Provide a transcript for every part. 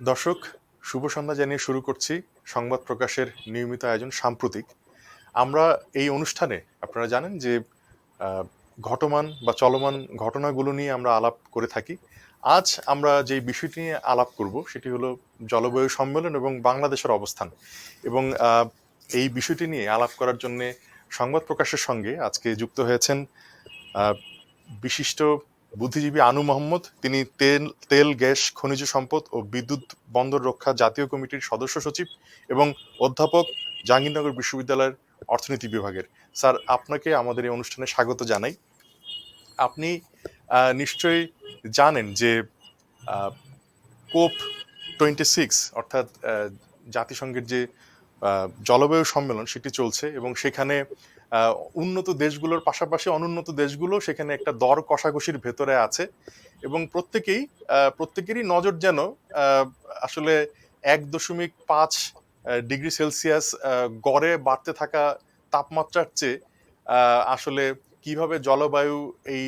দর্শক, শুভ সন্ধ্যা জানিয়ে শুরু করছি সংবাদ প্রকাশের নিয়মিত আয়োজন সাম্প্রতিক। আমরা এই অনুষ্ঠানে, আপনারা জানেন যে ঘটমান বা চলমান ঘটনাগুলো নিয়ে আমরা আলাপ করে থাকি। আজ আমরা যে বিষয়টি নিয়ে আলাপ করব, সেটি হলো জলবায়ু সম্মেলন এবং বাংলাদেশের অবস্থান। এবং এই বিষয়টি নিয়ে আলাপ করার জন্য সংবাদ প্রকাশের সঙ্গে আজকে যুক্ত হয়েছেন বিশিষ্ট বুদ্ধিজীবী আনু মোহাম্মদ, তিনি তেল তেল, গ্যাস, খনিজ সম্পদ ও বিদ্যুৎ বন্দর রক্ষা জাতীয় কমিটির সদস্য সচিব এবং অধ্যাপক জাহাঙ্গীরনগর বিশ্ববিদ্যালয়ের অর্থনীতি বিভাগের। স্যার, আপনাকে আমাদের এই অনুষ্ঠানে স্বাগত জানাই। আপনি নিশ্চয়ই জানেন যে কোপ টোয়েন্টি সিক্স, অর্থাৎ জাতিসংঘের যে জলবায়ু সম্মেলন, সেটি চলছে এবং সেখানে উন্নত দেশগুলোর পাশাপাশি অনুন্নত দেশগুলো সেখানে একটা দর কষাকষির ভেতরে আছে এবং প্রত্যেকেই প্রত্যেকেরই নজর যেন আসলে এক দশমিক পাঁচ ডিগ্রি সেলসিয়াস গড়ে বাড়তে থাকা তাপমাত্রার চেয়ে আসলে কীভাবে জলবায়ু এই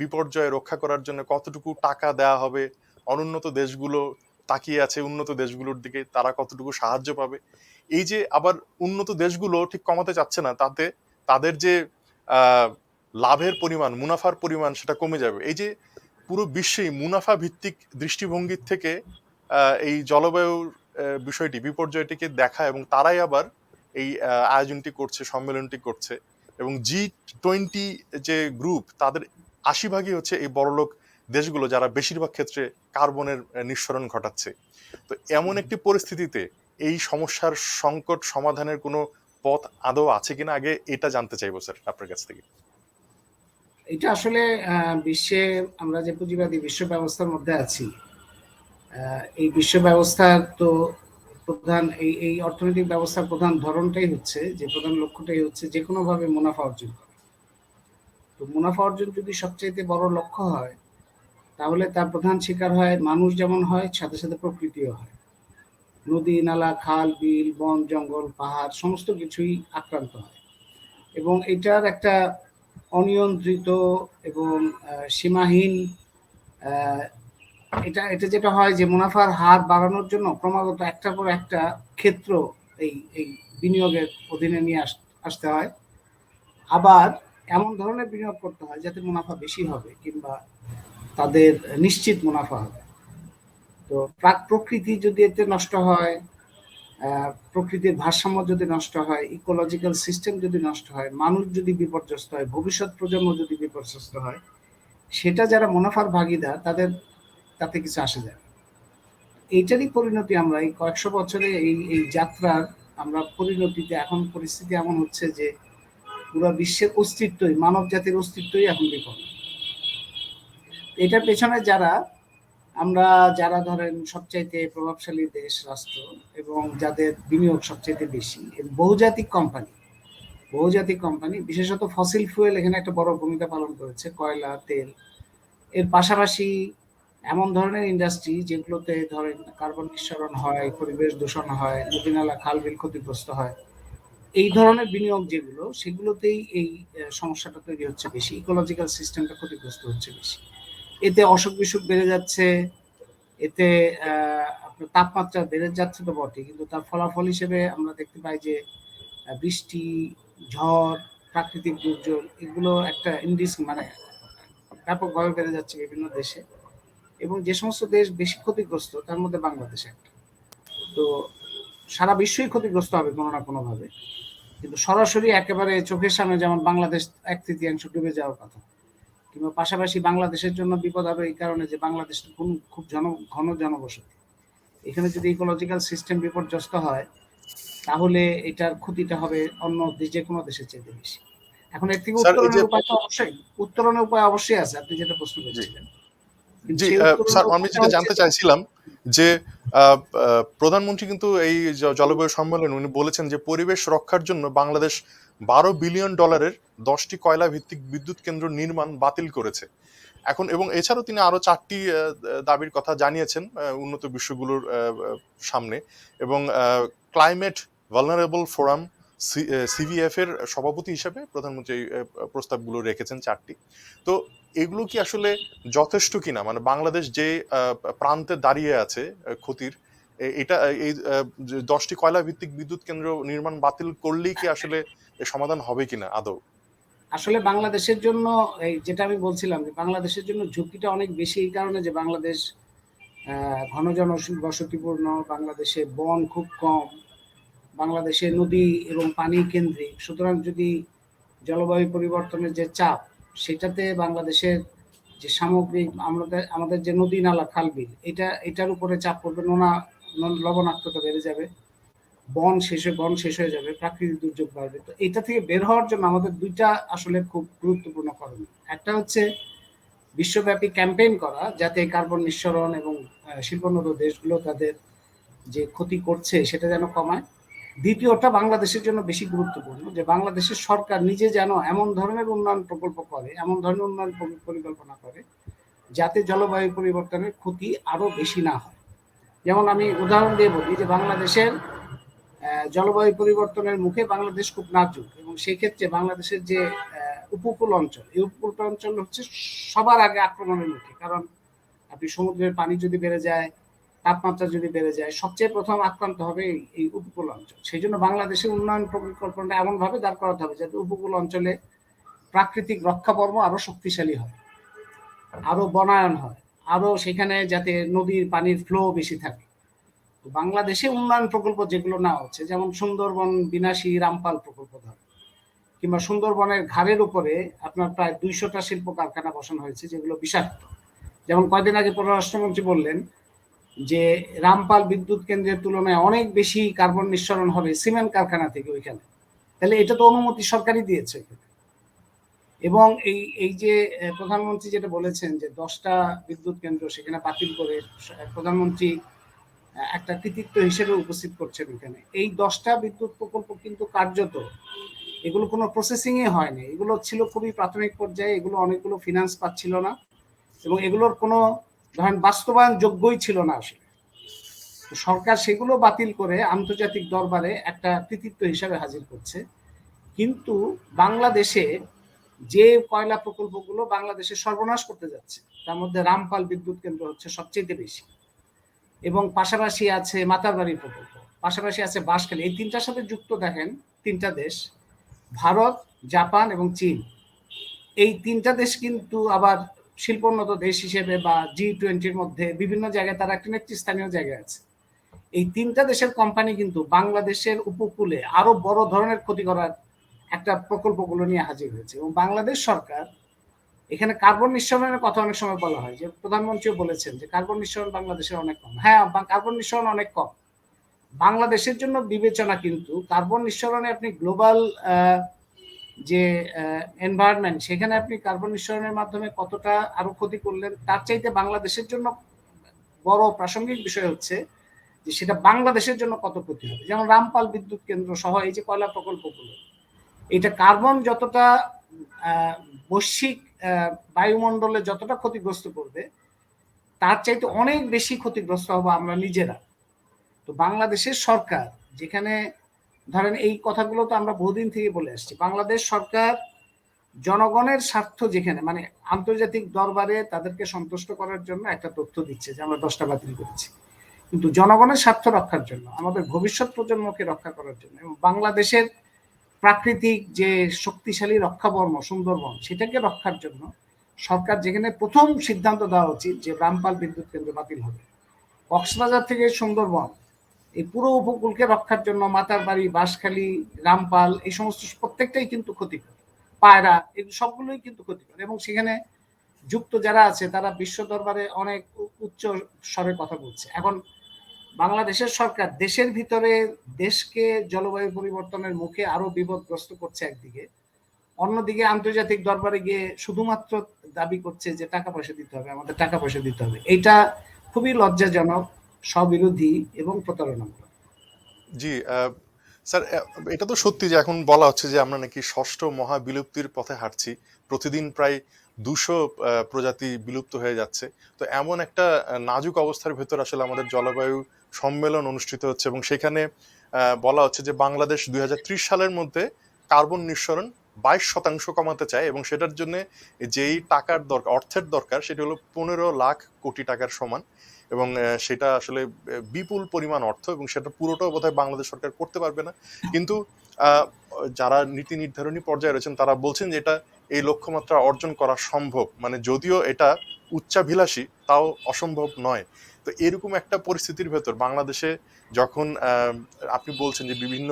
বিপর্যয় রক্ষা করার জন্য কতটুকু টাকা দেওয়া হবে, অনুন্নত দেশগুলো তাকিয়ে আছে উন্নত দেশগুলোর দিকে, তারা কতটুকু সাহায্য পাবে এই যে আবার উন্নত দেশগুলো ঠিক কমাতে চাচ্ছে না, তাতে তাদের যে লাভের পরিমাণ, মুনাফার পরিমাণ সেটা কমে যাবে। এই যে পুরো বিশ্বেই মুনাফা ভিত্তিক দৃষ্টিভঙ্গির থেকে এই জলবায়ুর বিষয়টি, বিপর্যয়টিকে দেখা এবং তারাই আবার এই আয়োজনটি করছে, সম্মেলনটি করছে এবং জি টোয়েন্টি যে গ্রুপ, তাদের আশি ভাগই হচ্ছে এই বড়লোক দেশগুলো যারা বেশিরভাগ ক্ষেত্রে কার্বনের নিঃসরণ ঘটাচ্ছে। তো এমন একটি পরিস্থিতিতে এই সমস্যার সংকট সমাধানের কোনো পথ আদৌ আছে কিনা? আগে এটা জানতে চাইব, স্যার, আপনার কাছ থেকে। এটা আসলে বিশ্বে আমরা যে পুঁজিবাদী বিশ্ব ব্যবস্থার মধ্যে আছি এই বিশ্ব ব্যবস্থার তো প্রধান, এই এই অর্থনৈতিক ব্যবস্থার প্রধান ধরনটাই হচ্ছে, যে প্রধান লক্ষ্যটাই হচ্ছে যে কোনো ভাবে মুনাফা অর্জন করা। তো মুনাফা অর্জন যদি সবচেয়ে বড় লক্ষ্য হয়, তাহলে তার প্রধান শিকার হয় মানুষ যেমন হয়, সাথে সাথে প্রকৃতিও হয়। নদী, নালা, খাল, বিল, বন, জঙ্গল, পাহাড়, সমস্ত কিছুই আক্রান্ত হয়। এবং এটার একটা অনিয়ন্ত্রিত এবং সীমাহীন এটা এটা যেটা হয় যে মুনাফার হার বাড়ানোর জন্য ক্রমাগত একটার পর একটা ক্ষেত্র এই এই বিনিয়োগের অধীনে নিয়ে আস- আসতে হয়। আবার এমন ধরনের বিনিয়োগ করতে হয় যাতে মুনাফা বেশি হবে কিংবা তাদের নিশ্চিত মুনাফা হবে। তো প্রাক প্রকৃতি যদি এতে নষ্ট হয় প্রকৃতির ভারসাম্য যদি নষ্ট হয় ইকোলজিক্যাল সিস্টেম যদি নষ্ট হয়, মানুষ যদি বিপর্যস্ত হয়, ভবিষ্যৎ প্রজন্ম যদি বিপর্যস্ত হয়, সেটা যারা মুনাফার ভাগিদার, তাদের, তাতে কিছু আসে যায়। এইটারই পরিণতি আমরা এই কয়েকশো বছরে এই এই যাত্রার আমরা পরিণতিতে, এখন পরিস্থিতি এমন হচ্ছে যে পুরো বিশ্বের অস্তিত্বই মানব জাতির অস্তিত্বই এখন বিপন্ন এটার পেছনে যারা আমরা যারা ধরেন সবচাইতে প্রভাবশালী দেশ, রাষ্ট্র এবং যাদের বিনিয়োগ সবচাইতে বেশি বহুজাতিক কোম্পানি বহুজাতিক কোম্পানি বিশেষত ফসিল ফুয়েল এখানে একটা বড় ভূমিকা পালন করেছে, কয়লা, তেল। এর পাশাপাশি এমন ধরনের ইন্ডাস্ট্রি যেগুলোতে ধরেন কার্বন নিঃসরণ হয়, পরিবেশ দূষণ হয় নদী নালা খাল, বিল ক্ষতিগ্রস্ত হয়, এই ধরনের বিনিয়োগ যেগুলো, সেগুলোতেই এই সমস্যাটা তৈরি হচ্ছে বেশি ইকোলজিক্যাল সিস্টেমটা ক্ষতিগ্রস্ত হচ্ছে বেশি। এতে অসুখ বিসুখ বেড়ে যাচ্ছে, এতে তাপমাত্রা বেড়ে যাচ্ছে তো বটে, কিন্তু তার ফলাফল হিসেবে আমরা দেখতে পাই যে বৃষ্টি, ঝড়, প্রাকৃতিক দুর্যোগ, এগুলো একটা ইন্ডিস মানে ব্যাপকভাবে বেড়ে যাচ্ছে বিভিন্ন দেশে। এবং যে সমস্ত দেশ বেশি ক্ষতিগ্রস্ত, তার মধ্যে বাংলাদেশ একটা। তো সারা বিশ্বই ক্ষতিগ্রস্ত হবে কোনো না কোনোভাবে। কিন্তু সরাসরি একেবারে চোখের সামনে যেমন বাংলাদেশ এক তৃতীয়াংশ ডুবে যাওয়ার কথা। কিংবা পাশাপাশি বাংলাদেশের জন্য বিপদ হবে এই কারণে যে বাংলাদেশ কোন খুব জন ঘন জনবসতি। এখানে যদি ইকোলজিক্যাল সিস্টেম বিপর্যস্ত হয় তাহলে এটার ক্ষতিটা হবে অন্য যে কোনো দেশের চেয়ে বেশি। এখন একটি থেকে উত্তরণের উপায় তো অবশ্যই উত্তরণের উপায় অবশ্যই আছে আপনি যেটা প্রশ্ন করছিলেন। জি স্যার আমি যেটা জানতে চাইছিলাম যে প্রধানমন্ত্রী কিন্তু এই জলবায়ু সম্মেলনে উনি বলেছেন যে পরিবেশ রক্ষার জন্য বাংলাদেশ বারো বিলিয়ন ডলারের দশটি কয়লা ভিত্তিক বিদ্যুৎ কেন্দ্র নির্মাণ বাতিল করেছে। এখন এবং এছাড়াও তিনি আরও চারটি দাবির কথা জানিয়েছেন উন্নত বিশ্বগুলোর সামনে। এবং ক্লাইমেট ভালনারেবল ফোরাম সিভিএফ এর সভাপতি হিসেবে প্রধানমন্ত্রী প্রস্তাবগুলো রেখেছেন চারটি। তো এগুলো কি আসলে যথেষ্ট কিনা? মানে বাংলাদেশ যে প্রান্তে দাঁড়িয়ে আছে ক্ষতির এটা এই দশটি কয়লা ভিত্তিক বিদ্যুৎ কেন্দ্র নির্মাণ বাতিল করলেই কি আসলে সমাধান হবে কিনা আদৌ? আসলে বাংলাদেশের জন্য, এই যেটা আমি বলছিলাম যে বাংলাদেশের জন্য ঝুঁকিটা অনেক বেশি এই কারণে যে বাংলাদেশ ঘন জন বসতিপূর্ণ বাংলাদেশে বন খুব কম বাংলাদেশে নদী এবং পানি কেন্দ্রিক। সুতরাং যদি জলবায়ু পরিবর্তনের যে চাপ, সেটাতে বাংলাদেশের যে সামগ্রিক আমাদের আমাদের যে নদী নালা খালবিল এটা, এটার উপরে চাপ পড়বে, নোনা লবণাক্ততা বেড়ে যাবে, বন শেষে বন শেষ হয়ে যাবে, প্রাকৃতিক দুর্যোগ বাড়বে। তো এটা থেকে বের হওয়ার জন্য আমাদের দুইটা আসলে খুব গুরুত্বপূর্ণ করণীয়। একটা হচ্ছে বিশ্বব্যাপী ক্যাম্পেইন করা, যাতে কার্বন নিঃসরণ এবং শিল্পোন্নত দেশগুলো তাদের যে ক্ষতি করছে, সেটা যেন কমায়। দ্বিতীয়টা বাংলাদেশের জন্য বেশি গুরুত্বপূর্ণ, যে বাংলাদেশের সরকার নিজে যেন এমন ধরনের উন্নয়ন প্রকল্প করে, এমন ধরনের উন্নয়ন পরিকল্পনা করে, যাতে জলবায়ু পরিবর্তনের ক্ষতি আরও বেশি না হয়। যেমন আমি উদাহরণ দিয়ে বলি যে বাংলাদেশের জলবায়ু পরিবর্তনের মুখে বাংলাদেশ খুব নাজুক এবং সেক্ষেত্রে বাংলাদেশের যে উপকূল অঞ্চল, এই উপকূল অঞ্চল হচ্ছে সবার আগে আক্রমণের মুখে। কারণ আপনি সমুদ্রের পানি যদি বেড়ে যায় তাপমাত্রা যদি বেড়ে যায়, সবচেয়ে প্রথম আক্রান্ত হবে এই- উপকূল অঞ্চল। সেই জন্য বাংলাদেশের উন্নয়ন পরিকল্পনাটা এমন ভাবে দাঁড় করাতে হবে যাতে উপকূল অঞ্চলে প্রাকৃতিক রক্ষাকর্ম আরও শক্তিশালী হয় আরও বনায়ন হয় আরও সেখানে যাতে নদীর পানির ফ্লো বেশি থাকে। বাংলাদেশে উন্নয়ন প্রকল্প যেগুলো নেওয়া হচ্ছে, যেমন সুন্দরবন বিনাশী রামপাল প্রকল্প ধর, কিংবা সুন্দরবনের ঘাড়ের উপরে আপনার প্রায় দুইশোটা শিল্প কারখানা বসানো হয়েছে, যেগুলো বিষাক্ত। যেমন কয়দিন আগে পররাষ্ট্রমন্ত্রী বললেন যে রামপাল বিদ্যুৎ কেন্দ্রের তুলনায় অনেক বেশি কার্বন নিঃসরণ হবে সিমেন্ট কারখানা থেকে ওইখানে। তাহলে এটা তো অনুমতি সরকারই দিয়েছে এবং এই এই যে প্রধানমন্ত্রী যেটা বলেছেন যে দশটা বিদ্যুৎ কেন্দ্র সেখানে বাতিল করে প্রধানমন্ত্রী একটা কৃতিত্ব হিসেবে উপস্থিত করছেন এখানে। এই দশটা বিদ্যুৎ প্রকল্প কিন্তু কার্যত, এগুলো কোনো প্রসেসিংই হয়নি এগুলো ছিল খুবই প্রাথমিক পর্যায়ে, এগুলো অনেকগুলো ফিনান্স পাচ্ছিল না। এবং এগুলোর কোনো ধরেন বাস্তবায়ন যোগ্যই ছিল না আসলে। সরকার সেগুলো বাতিল করে আন্তর্জাতিক দরবারে একটা কৃতিত্ব হিসাবে হাজির করছে। কিন্তু বাংলাদেশে যে কয়লা প্রকল্পগুলো বাংলাদেশে সর্বনাশ করতে যাচ্ছে, তার মধ্যে রামপাল বিদ্যুৎ কেন্দ্র হচ্ছে সবচেয়ে বেশি। এবং পাশাপাশি আছে মাতারবাড়ি প্রকল্প, পাশাপাশি আছে বাঁশখালী। এই তিনটার সাথে যুক্ত দেখেন তিনটা দেশ, ভারত, জাপান এবং চীন। এই তিনটা দেশ কিন্তু আবার শিল্পোন্নত দেশ হিসেবে বা জি টোয়েন্টির মধ্যে বিভিন্ন জায়গায় তারা একটা নেতৃস্থানীয় জায়গায় আছে। এই তিনটা দেশের কোম্পানি কিন্তু বাংলাদেশের উপকূলে আরও বড় ধরনের ক্ষতি করার একটা প্রকল্পগুলো নিয়ে হাজির হয়েছে এবং বাংলাদেশ সরকার এখানে কার্বন নিঃসরণের কথা অনেক সময় বলা হয় যে প্রধানমন্ত্রীও বলেছেন যে কার্বন নিঃসরণ বাংলাদেশের অনেক কম। হ্যাঁ কার্বন নিঃসরণ অনেক কম। বাংলাদেশের জন্য বিবেচনা কিন্তু কার্বন নিঃসরণে আপনি গ্লোবাল যে এনভায়রনমেন্ট সেখানে আপনি কার্বন নিঃসরণের মাধ্যমে কতটা আরও ক্ষতি করলেন, তার চাইতে বাংলাদেশের জন্য বড় প্রাসঙ্গিক বিষয় হচ্ছে যে, সেটা বাংলাদেশের জন্য কত ক্ষতি হবে? যেমন রামপাল বিদ্যুৎ কেন্দ্র সহ এই যে কয়লা প্রকল্পগুলো, এটা কার্বন যতটা বৈশ্বিক বায়ুমণ্ডলে যতটা ক্ষতিগ্রস্ত করবে, তার চাইতে অনেক বেশি ক্ষতিগ্রস্ত হব আমরা নিজেরা। তো বাংলাদেশের সরকার যেখানে ধরেন এই কথাগুলো তো আমরা বহুদিন থেকে বলে আসছি। বাংলাদেশ সরকার জনগণের স্বার্থ যেখানে মানে আন্তর্জাতিক দরবারে তাদেরকে সন্তুষ্ট করার জন্য একটা তথ্য দিচ্ছে যে আমরা দশটা বাতিল করেছি। কিন্তু জনগণের স্বার্থ রক্ষার জন্য, আমাদের ভবিষ্যৎ প্রজন্মকে রক্ষা করার জন্য এবং বাংলাদেশের প্রাকৃতিক যে শক্তিশালী রক্ষাবর্ম সুন্দরবন, সেটাকে রক্ষার জন্য সরকার যেখানে প্রথম সিদ্ধান্ত দেওয়া উচিত যে রামপাল বিদ্যুৎ কেন্দ্র বাতিল হবে। কক্সবাজার থেকে সুন্দরবন এই পুরো উপকূলকে রক্ষার জন্য মাতার বাড়ি, বাঁশখালী, রামপাল, এই সমস্ত প্রত্যেকটাই কিন্তু ক্ষতিকর। পায়রা, এই সবগুলোই কিন্তু ক্ষতিকর। এবং সেখানে যুক্ত যারা আছে, তারা বিশ্ব দরবারে অনেক উচ্চ স্বরে কথা বলছে। এখন বাংলাদেশের সরকার দেশের ভিতরে দেশকে জলবায়ু পরিবর্তনের মুখে আরও বিপদগ্রস্ত করছে একদিকে। অন্যদিকে আন্তর্জাতিক দরবারে গিয়ে শুধুমাত্র দাবি করছে যে টাকা পয়সা দিতে হবে, আমাদের টাকা পয়সা দিতে হবে। এটা খুবই লজ্জাজনক। স্ববিরোধী এবং প্রতারণামূলক। জি স্যার এটা তো সত্যি যে এখন বলা হচ্ছে যে আমরা নাকি ষষ্ঠ মহা বিলুপ্তির পথে হাঁটছি। প্রতিদিন প্রায় দুশো প্রজাতি বিলুপ্ত হয়ে যাচ্ছে। তো এমন একটা নাজুক অবস্থার ভেতর আসলে আমাদের জলবায়ু সম্মেলন অনুষ্ঠিত হচ্ছে এবং সেখানে বলা হচ্ছে যে বাংলাদেশ দুই হাজার ত্রিশ সালের মধ্যে কার্বন নিঃসরণ বাইশ শতাংশ কমাতে চায় এবং সেটার জন্য যেই টাকার দরকার, অর্থের দরকার, সেটি হলো পনেরো লাখ কোটি টাকার সমান। এবং সেটা আসলে বিপুল পরিমাণ অর্থ এবং সেটা পুরোটাও বোধহয় বাংলাদেশ সরকার করতে পারবে না। কিন্তু যারা নীতি নির্ধারণী পর্যায়ে রয়েছেন, তারা বলছেন যে এটা এই লক্ষ্যমাত্রা অর্জন করা সম্ভব। মানে যদিও এটা উচ্চাভিলাষী, তাও অসম্ভব নয়। তো এরকম একটা পরিস্থিতির ভেতর বাংলাদেশে যখন আপনি বলছেন যে বিভিন্ন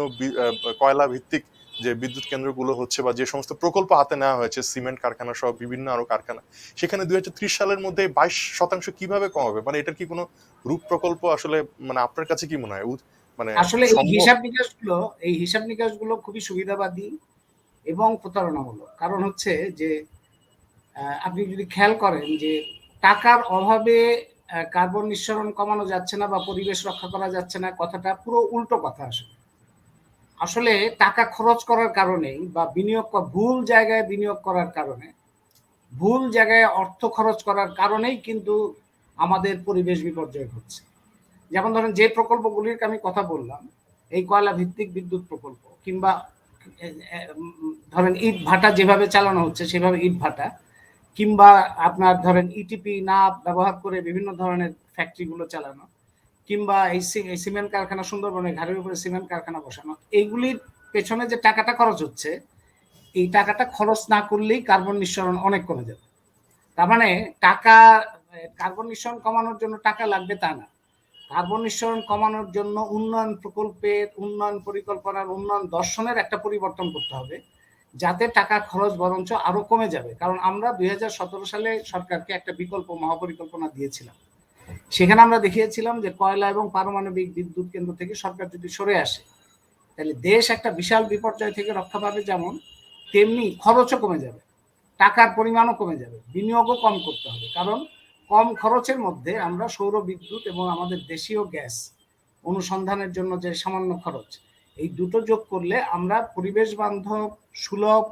কয়লা ভিত্তিক যে বিদ্যুৎ কেন্দ্রগুলো হচ্ছে বা যে সমস্ত প্রকল্প হাতে নেওয়া হয়েছে সিমেন্ট কারখানা সহ বিভিন্ন আরও কারখানা সেখানে দুই সালের মধ্যে বাইশ শতাংশ কীভাবে কমাবে মানে এটার কি কোনো রূপ প্রকল্প আসলে মানে আপনার কাছে কি মনে হয়? মানে আসলে এই হিসাব নিকাশগুলো এই হিসাব নিকাশগুলো খুবই সুবিধাবাদী এবং প্রতারণামূলক। কারণ হচ্ছে যে আপনি যদি খেয়াল করেন যে টাকার অভাবে কার্বন নিঃসরণ কমানো যাচ্ছে না বা পরিবেশ রক্ষা করা যাচ্ছে না কথাটা পুরো উল্টো কথা আসলে। আসলে টাকা খরচ করার কারণেই বা বিনিয়োগ ভুল জায়গায় বিনিয়োগ করার কারণে, ভুল জায়গায় অর্থ খরচ করার কারণেই কিন্তু আমাদের পরিবেশ বিপর্যয় ঘটছে। যেমন ধরেন যে প্রকল্পগুলির আমি কথা বললাম, এই কয়লা ভিত্তিক বিদ্যুৎ প্রকল্প কিংবা ধরেন ইট ভাটা যেভাবে চালানো হচ্ছে সেভাবে ইট ভাটা, কিংবা আপনার ধরেন ইটিপি না ব্যবহার করে বিভিন্ন ধরনের ফ্যাক্টরিগুলো চালানো কিংবা এই সিমেন্ট কারখানা সুন্দরবনে ঘাটের উপরে সিমেন্ট কারখানা বসানো, এইগুলির পেছনে যে টাকাটা খরচ হচ্ছে, এই টাকাটা খরচ না করলেই কার্বন নিঃসরণ অনেক কমে যাবে। তার মানে টাকা, কার্বন নিঃসরণ কমানোর জন্য টাকা লাগবে তা না। কার্বন নিঃসরণ কমানোর জন্য উন্নয়ন প্রকল্পের, উন্নয়ন পরিকল্পনার, উন্নয়ন দর্শনের একটা পরিবর্তন করতে হবে, যাতে টাকা খরচ বরঞ্চ আরও কমে যাবে। কারণ আমরা দুই হাজার সতেরো সালে সরকারকে একটা বিকল্প, মহাপরিকল্পনা দিয়েছিলাম। সেখানে আমরা দেখিয়েছিলাম যে কয়লা এবং পারমাণবিক বিদ্যুৎ কেন্দ্র থেকে সরকার যদি সরে আসে তাহলে দেশ একটা বিশাল বিপর্যয় থেকে রক্ষা পাবে যেমন তেমনি খরচও কমে যাবে টাকার পরিমাণও কমে যাবে বিনিয়োগও কম করতে হবে। কারণ কম খরচের মধ্যে আমরা সৌর বিদ্যুৎ এবং আমাদের দেশীয় গ্যাস অনুসন্ধানের জন্য যে সামান্য খরচ এই দুটো যোগ করলে আমরা পরিবেশ বান্ধব সুলভ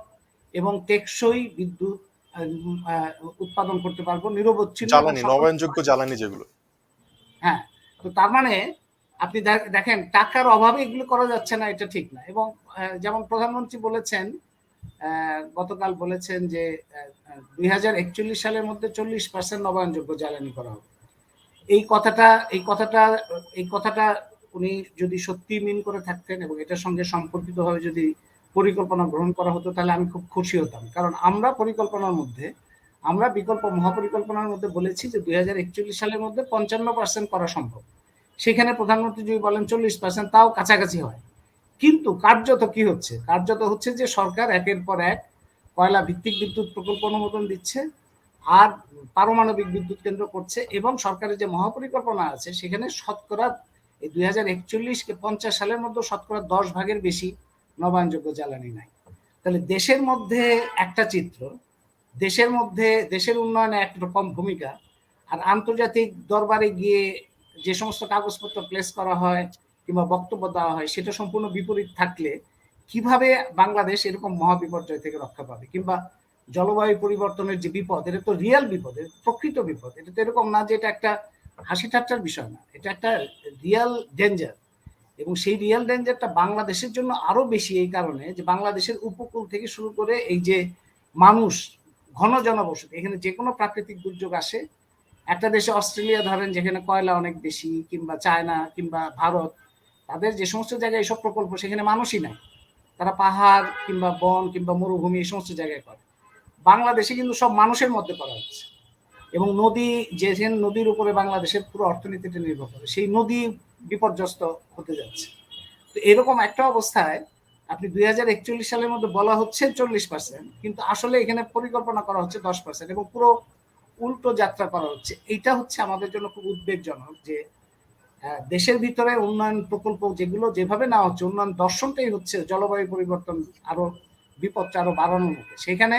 এবং টেকসই বিদ্যুৎ উৎপাদন করতে পারব নিরবচ্ছিন্ন জ্বালানি নবায়নযোগ্য জ্বালানি যেগুলো। হ্যাঁ তো তার মানে আপনি দেখেন টাকার অভাবে এগুলো করা যাচ্ছে না, এটা ঠিক না। এবং যেমন প্রধানমন্ত্রী বলেছেন গতকাল বলেছেন যে দুই হাজার একচল্লিশ সালের মধ্যে চল্লিশ পার্সেন্ট নবায়নযোগ্য জ্বালানি করা হবে। এই কথাটা এই কথাটা এই কথাটা উনি যদি সত্যি মিন করে থাকতেন এবং এটার সঙ্গে সম্পর্কিতভাবে যদি পরিকল্পনা গ্রহণ করা হতো, তাহলে আমি খুব খুশি হতাম। কারণ আমরা পরিকল্পনার মধ্যে আমরা বিকল্প, মহাপরিকল্পনার মধ্যে বলেছি যে দুই সালের মধ্যে পঞ্চান্ন পার্সেন্ট করা সম্ভব। সেখানে প্রধানমন্ত্রী যদি বলেন চল্লিশ পার্সেন্ট তাও কাছাকাছি হয়। কিন্তু কার্যত কি হচ্ছে? কার্যত হচ্ছে যে সরকার একের পর এক কয়লা ভিত্তিক বিদ্যুৎ প্রকল্প অনুমোদন দিচ্ছে আর পারমাণবিক বিদ্যুৎ কেন্দ্র করছে এবং সরকারের যে মহাপরিকল্পনা আছে, সেখানে শতকরা এই দুই হাজার একচল্লিশ কে পঞ্চাশ সালের মধ্যে শতকরা দশ ভাগের বেশি নবায়নযোগ্য জ্বালানি নাই। তাহলে দেশের মধ্যে একটা চিত্র দেশের মধ্যে, দেশের উন্নয়নে একরকম ভূমিকা। আর আন্তর্জাতিক দরবারে গিয়ে যে সমস্ত কাগজপত্র প্লেস করা হয় কিংবা বক্তব্য দেওয়া হয়, সেটা সম্পূর্ণ বিপরীত থাকলে কীভাবে বাংলাদেশ এরকম মহাবিপর্যয় থেকে রক্ষা পাবে? কিংবা জলবায়ু পরিবর্তনের যে বিপদ, এটা তো রিয়েল বিপদ প্রকৃত বিপদ, এটা তো এরকম না যে এটা একটা হাসি ঠাট্টার বিষয় না, এটা একটা রিয়েল ডেঞ্জার এবং সেই রিয়েল ডেঞ্জারটা বাংলাদেশের জন্য আরও বেশি এই কারণে যে বাংলাদেশের উপকূল থেকে শুরু করে এই যে মানুষ ঘন জনবসতি, এখানে যে কোনো প্রাকৃতিক দুর্যোগ আসে। একটা দেশে অস্ট্রেলিয়া ধরেন, যেখানে কয়লা অনেক বেশি, কিংবা চায়না, কিংবা ভারত, তাদের যে সমস্ত জায়গায় এইসব প্রকল্প, সেখানে মানুষই নাই। তারা পাহাড়, কিংবা বন, কিংবা মরুভূমি, এই সমস্ত জায়গায় করে। বাংলাদেশে কিন্তু সব মানুষের মধ্যে করা হচ্ছে। এবং নদী যে নদীর উপরে বাংলাদেশের পুরো অর্থনীতিটা নির্ভর করে, সেই নদী বিপর্যস্ত হতে যাচ্ছে। তো এরকম একটা অবস্থায় আপনি দুই হাজার একচল্লিশ সালের মধ্যে বলা হচ্ছে চল্লিশ পার্সেন্ট কিন্তু আসলে এখানে পরিকল্পনা করা হচ্ছে দশ পার্সেন্ট এবং পুরো উল্টো যাত্রা করা হচ্ছে। এইটা হচ্ছে আমাদের জন্য খুব উদ্বেগজনক যে দেশের ভিতরে উন্নয়ন প্রকল্প যেগুলো যেভাবে নেওয়া হচ্ছে, উন্নয়ন দর্শনটাই হচ্ছে জলবায়ু পরিবর্তন আরও বিপদটা আরও বাড়ানোর মধ্যে। সেখানে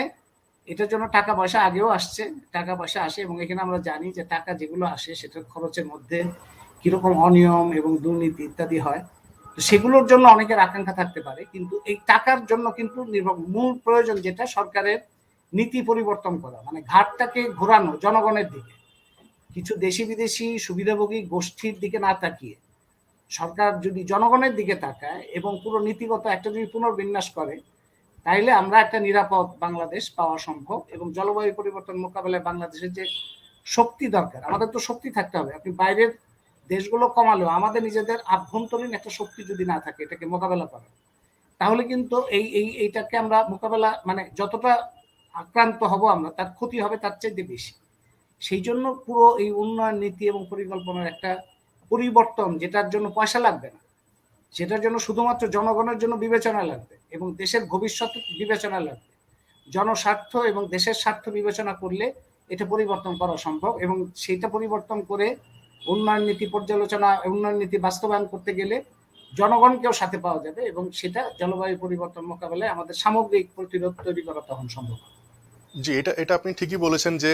এটার জন্য টাকা পয়সা আগেও আসছে, টাকা পয়সা আসে এবং এখানে আমরা জানি যে টাকা যেগুলো আসে সেটার খরচের মধ্যে কীরকম অনিয়ম এবং দুর্নীতি ইত্যাদি হয়। সেগুলোর জন্য অনেকের আকাঙ্ক্ষা থাকতে পারে, কিন্তু এই টাকার জন্য কিন্তু মূল প্রয়োজন যেটা সরকারের নীতি পরিবর্তন করা মানে ঘাটটাকে ঘোরানো জনগণের দিকে। কিছু দেশি বিদেশি সুবিধাভোগী গোষ্ঠীর দিকে না তাকিয়ে সরকার যদি জনগণের দিকে তাকায় এবং পুরো নীতিগত একটা যদি পুনর্বিন্যাস করে, তাইলে আমরা একটা নিরাপদ বাংলাদেশ পাওয়া সম্ভব এবং জলবায়ু পরিবর্তন মোকাবেলায় বাংলাদেশের যে শক্তি দরকার, আমাদের তো শক্তি থাকতে হবে। আপনি বাইরের দেশগুলো কমালেও আমাদের নিজেদের আভ্যন্তরীণ একটা শক্তি যদি না থাকে, এটাকে মোকাবেলা করা, তাহলে কিন্তু এই এই, এইটাকে আমরা মোকাবেলা মানে যতটা আক্রান্ত হব আমরা, তার ক্ষতি হবে তার চাইতে বেশি। সেই জন্য পুরো এই উন্নয়ন নীতি এবং পরিকল্পনার একটা পরিবর্তন যেটার জন্য পয়সা লাগবে না, সেটার জন্য শুধুমাত্র জনগণের জন্য বিবেচনা লাগবে এবং দেশের ভবিষ্যৎ বিবেচনা লাগবে। জনস্বার্থ এবং দেশের স্বার্থ বিবেচনা করলে এটা পরিবর্তন করা সম্ভব এবং সেটা পরিবর্তন করে উন্নয়ন নীতি পর্যালোচনা উন্নয়ন নীতি বাস্তবায়ন করতে গেলে জনগণকেও সাথে পাওয়া যাবে এবং সেটা জলবায়ু পরিবর্তন মোকাবেলায় আমাদের সামগ্রিক প্রতিরোধ তৈরি করা তখন সম্ভব হবে। জি এটা এটা আপনি ঠিকই বলেছেন যে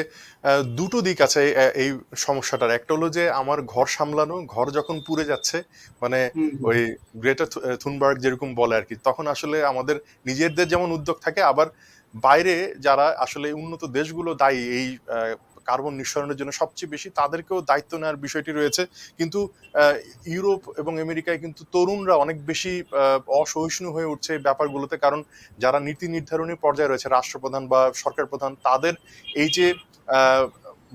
দুটো দিক আছে এই- সমস্যাটার একটা হলো যে আমার ঘর সামলানো ঘর যখন পুড়ে যাচ্ছে মানে। ওই গ্রেটার থুনবার্গ যেরকম বলে আর কি তখন আসলে আমাদের নিজেদের যেমন উদ্যোগ থাকে আবার বাইরে যারা আসলে উন্নত দেশগুলো দায়ী এই কার্বন নিঃসরণের জন্য সবচেয়ে বেশি, তাদেরকেও দায়িত্ব নেওয়ার বিষয়টি রয়েছে। কিন্তু ইউরোপ এবং আমেরিকায় কিন্তু তরুণরা অনেক বেশি অসহিষ্ণু হয়ে উঠছে এই ব্যাপারগুলোতে। কারণ, যারা নীতি নির্ধারণী পর্যায়ে রয়েছে, রাষ্ট্রপ্রধান বা সরকার প্রধান, তাদের এই যে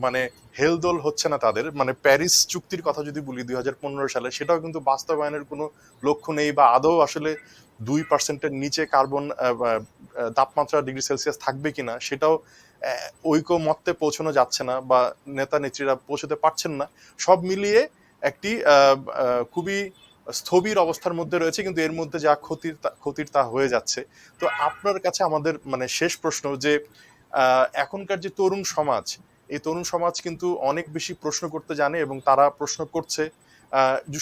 মানে হেলদোল হচ্ছে না তাদের মানে প্যারিস চুক্তির কথা যদি বলি দুই হাজার পনেরো সালে, সেটাও কিন্তু বাস্তবায়নের কোনো লক্ষ্য নেই বা আদৌ আসলে দুই পার্সেন্টের নিচে কার্বন তাপমাত্রা ডিগ্রি সেলসিয়াস থাকবে কিনা সেটাও আহ, ঐকমত্যে পৌঁছানো যাচ্ছে না বা নেতা নেত্রীরা পৌঁছতে পারছেন না। সব মিলিয়ে একটি খুবই স্থবির অবস্থার মধ্যে রয়েছে কিন্তু এর মধ্যে যা ক্ষতির ক্ষতির তা হয়ে যাচ্ছে। তো আপনার কাছে আমাদের মানে শেষ প্রশ্ন যে এখনকার যে তরুণ সমাজ এই তরুণ সমাজ কিন্তু অনেক বেশি প্রশ্ন করতে জানে এবং তারা প্রশ্ন করছে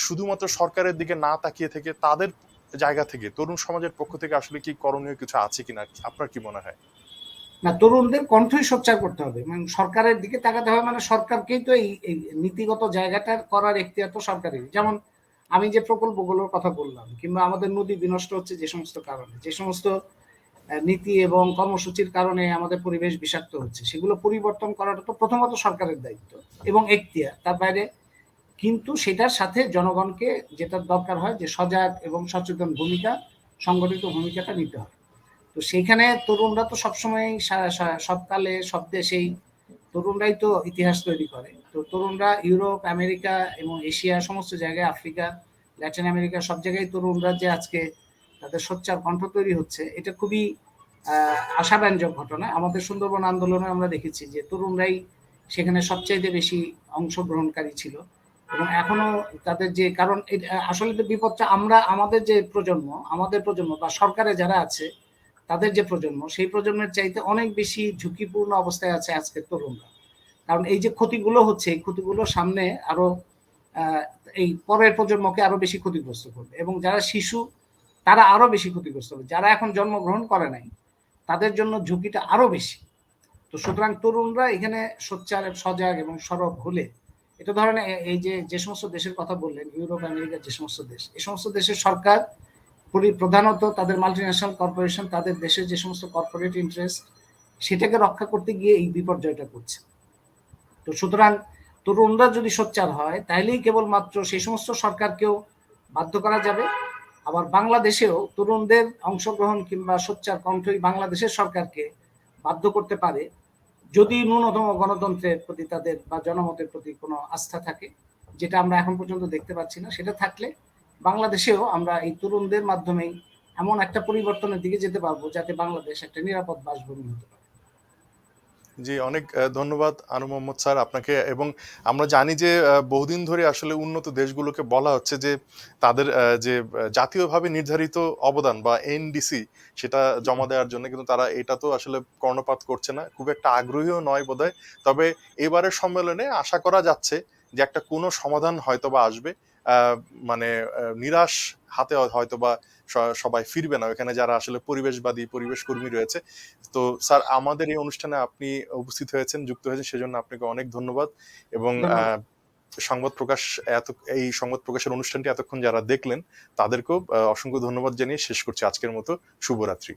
শুধুমাত্র সরকারের দিকে না তাকিয়ে থেকে তাদের জায়গা থেকে, তরুণ সমাজের পক্ষ থেকে আসলে কি করণীয় কিছু আছে কিনা? আপনার কি মনে হয়? না, তরুণদের কণ্ঠই সোচ্চার করতে হবে। মানে সরকারের দিকে তাকাতে হবে মানে সরকারকেই তো এই নীতিগত জায়গাটা করার এখতিয়ার তো সরকারের যেমন আমি যে প্রকল্পগুলোর কথা বললাম, কিংবা আমাদের নদী বিনষ্ট হচ্ছে যে সমস্ত কারণে, যে সমস্ত নীতি এবং কর্মসূচির কারণে আমাদের পরিবেশ বিষাক্ত হচ্ছে, সেগুলো পরিবর্তন করাটা তো প্রথমত সরকারের দায়িত্ব এবং এখতিয়ার। তার বাইরে কিন্তু সেটার সাথে জনগণকে যেটা দরকার হয় যে সজাগ এবং সচেতন ভূমিকা, সংগঠিত ভূমিকাটা নিতে হয় তো সেইখানে তরুণরা তো সবসময় সবকালে সব দেশেই তরুণরাই তো ইতিহাস তৈরি করে। তো তরুণরা ইউরোপ, আমেরিকা এবং এশিয়া, সমস্ত জায়গায়, আফ্রিকা, ল্যাটিন আমেরিকা, সব জায়গায় তরুণরা যে আজকে তাদের সোচ্চার কণ্ঠ তৈরি হচ্ছে, এটা খুবই আশাব্যঞ্জক ঘটনা। আমাদের সুন্দরবন আন্দোলনে আমরা দেখেছি যে তরুণরাই সেখানে সবচাইতে বেশি অংশগ্রহণকারী ছিল। এবং এখনও তাদের যে, কারণ আসলে বিপদটা আমরা, আমাদের যে প্রজন্ম, আমাদের প্রজন্ম বা সরকারে যারা আছে, তাদের যে প্রজন্ম, সেই প্রজন্মের চাইতে অনেক বেশি ঝুঁকিপূর্ণ অবস্থায় আছে আজকের তরুণরা। কারণ এই যে ক্ষতিগুলো হচ্ছে, এই ক্ষতিগুলো সামনে আরও এই পরের প্রজন্মকে আরও বেশি ক্ষতিগ্রস্ত করবে এবং যারা শিশু, তারা আরও বেশি ক্ষতিগ্রস্ত হবে। যারা এখন জন্মগ্রহণ করে নাই, তাদের জন্য ঝুঁকিটা আরও বেশি। তো সুতরাং তরুণরা এখানে সোচ্চার, সজাগ এবং সরব হলে এটা ধরেন এই যে যে সমস্ত দেশের কথা বললেন, ইউরোপ আমেরিকার যে সমস্ত দেশ, এই সমস্ত দেশের সরকার পরি- প্রধানত তাদের মাল্টিন্যাশনাল কর্পোরেশন তাদের দেশের যে সমস্ত কর্পোরেট ইন্টারেস্ট সেটাকে রক্ষা করতে গিয়ে এই বিপর্যয়টা করছে। তো সুতরাং তরুণরা যদি সোচ্চার হয় তাহলেই কেবলমাত্র সেই সমস্ত সরকারকেও বাধ্য করা যাবে। আবার বাংলাদেশেও তরুণদের অংশগ্রহণ কিংবা সোচ্চার কণ্ঠই বাংলাদেশের সরকারকে বাধ্য করতে পারে। যদি ন্যূনতম গণতন্ত্রের প্রতি তাদের বা জনমতের প্রতি কোনো আস্থা থাকে, যেটা আমরা এখন পর্যন্ত দেখতে পাচ্ছি না, সেটা থাকলে বাংলাদেশেও আমরা এই তরুণদের মাধ্যমেই এমন একটা পরিবর্তনের দিকে যেতে পারব যাতে বাংলাদেশ একটা নিরাপদ বাসভূমি হতে পারে। জি অনেক ধন্যবাদ আনু মোহাম্মদ স্যার আপনাকে। এবং আমরা জানি যে বহুদিন ধরে আসলে উন্নত দেশগুলোকে বলা হচ্ছে যে তাদের যে জাতীয়ভাবে নির্ধারিত অবদান বা এনডিসি সেটা জমা দেওয়ার জন্য কিন্তু তারা এটা তো আসলে কর্ণপাত করছে না। খুব একটা আগ্রহীও নয় বোধহয়। তবে এবারের সম্মেলনে আশা করা যাচ্ছে যে একটা কোনো সমাধান হয়তোবা আসবে। আহ, মানে নিরাশ হাতে হয়তো বা সবাই ফিরবে না। এখানে যারা আসলে পরিবেশবাদী পরিবেশ কর্মী রয়েছে তো স্যার আমাদের এই অনুষ্ঠানে আপনি উপস্থিত হয়েছেন যুক্ত হয়েছেন সেজন্য আপনাকে অনেক ধন্যবাদ। এবং আহ, সংবাদ প্রকাশ এত এই সংবাদ প্রকাশের অনুষ্ঠানটি এতক্ষণ যারা দেখলেন তাদেরকেও অসংখ্য ধন্যবাদ জানিয়ে শেষ করছি আজকের মতো। শুভরাত্রি।